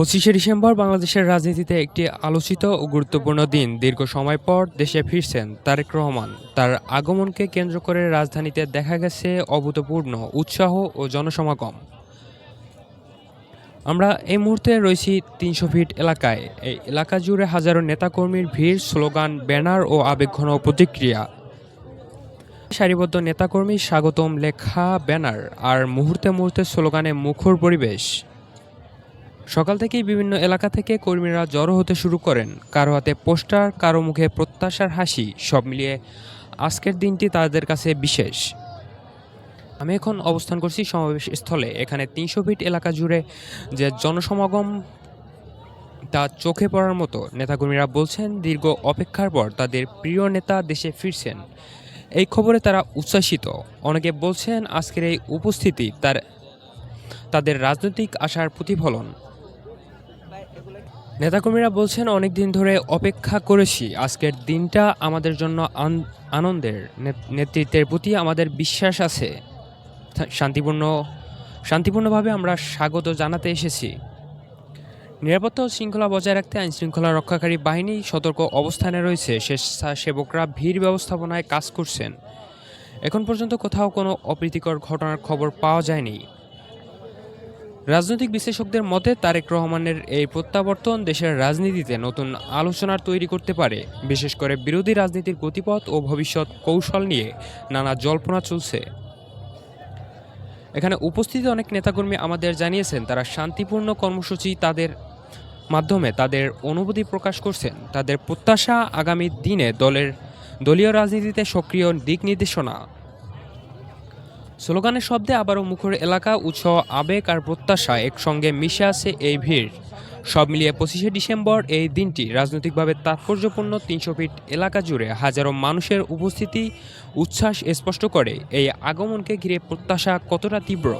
পঁচিশে ডিসেম্বর বাংলাদেশের রাজনীতিতে একটি আলোচিত ও গুরুত্বপূর্ণ দিন। দীর্ঘ সময় পর দেশে ফিরছেন তারেক রহমান। তার আগমনকে কেন্দ্র করে রাজধানীতে দেখা গেছে অভূতপূর্ণ উৎসাহ ও জনসমাগম। আমরা এই মুহূর্তে রয়েছি তিনশো ফিট এলাকায়। এই এলাকা জুড়ে হাজারো নেতাকর্মীর ভিড়, স্লোগান, ব্যানার ও আবেগঘন প্রতিক্রিয়া। সারিবদ্ধ নেতাকর্মী স্বাগতম লেখা ব্যানার। আর মুহূর্তে মুহূর্তে স্লোগানে মুখর পরিবেশ। সকাল থেকেই বিভিন্ন এলাকা থেকে কর্মীরা জড়ো হতে শুরু করেন। কারও হাতে পোস্টার, কারও মুখে প্রত্যাশার হাসি, সব মিলিয়ে আজকের দিনটি তাদের কাছে বিশেষ। আমি এখন অবস্থান করছি সমাবেশ স্থলে এখানে তিনশো ফিট এলাকা জুড়ে যে জনসমাগম তা চোখে পড়ার মতো, নেতাকর্মীরা বলছেন, দীর্ঘ অপেক্ষার পর তাদের প্রিয় নেতা দেশে ফিরছেন। এই খবরে তারা উচ্ছ্বাসিত। অনেকে বলছেন, আজকের এই উপস্থিতি তার, তাদের রাজনৈতিক আশার প্রতিফলন। নেতাকর্মীরা বলছেন অনেক দিন ধরে অপেক্ষা করেছি। আজকের দিনটা আমাদের জন্য আন- আনন্দের। নেতৃত্বের প্রতি আমাদের বিশ্বাস আছে। শান্তিপূর্ণ, শান্তিপূর্ণভাবে আমরা স্বাগত জানাতে এসেছি। নিরাপত্তা ও শৃঙ্খলা বজায় রাখতে আইন শৃঙ্খলা রক্ষাকারী বাহিনী সতর্ক অবস্থানে রয়েছে। স্বেচ্ছাসেবকরা ভিড় ব্যবস্থাপনায় কাজ করছেন। এখন পর্যন্ত কোথাও কোনো অপ্রীতিকর ঘটনার খবর পাওয়া যায়নি। রাজনৈতিক বিশ্লেষকদের মতে, তারেক রহমানের এই প্রত্যাবর্তন দেশের রাজনীতিতে নতুন আলোচনার তৈরি করতে পারে। বিশেষ করে বিরোধী রাজনীতির গতিপথ ও ভবিষ্যৎ কৌশল নিয়ে নানা জল্পনা চলছে। এখানে উপস্থিত অনেক নেতাকর্মী আমাদের জানিয়েছেন, তারা শান্তিপূর্ণ কর্মসূচি তাদের মাধ্যমে তাদের অনুভূতি প্রকাশ করছেন। তাদের প্রত্যাশা আগামী দিনে দলের দলীয় রাজনীতিতে সক্রিয় দিক নির্দেশনা স্লোগানের শব্দে আবারও মুখর এলাকা, উৎসাহ, আবেগ আর প্রত্যাশা একসঙ্গে মিশে আছে এই ভিড়। সব মিলিয়ে পঁচিশে ডিসেম্বর এই দিনটি রাজনৈতিকভাবে তাৎপর্যপূর্ণ তিনশো ফিট এলাকা জুড়ে হাজারো মানুষের উপস্থিতি, উচ্ছ্বাস স্পষ্ট করে। এই আগমনকে ঘিরে প্রত্যাশা কতটা তীব্র?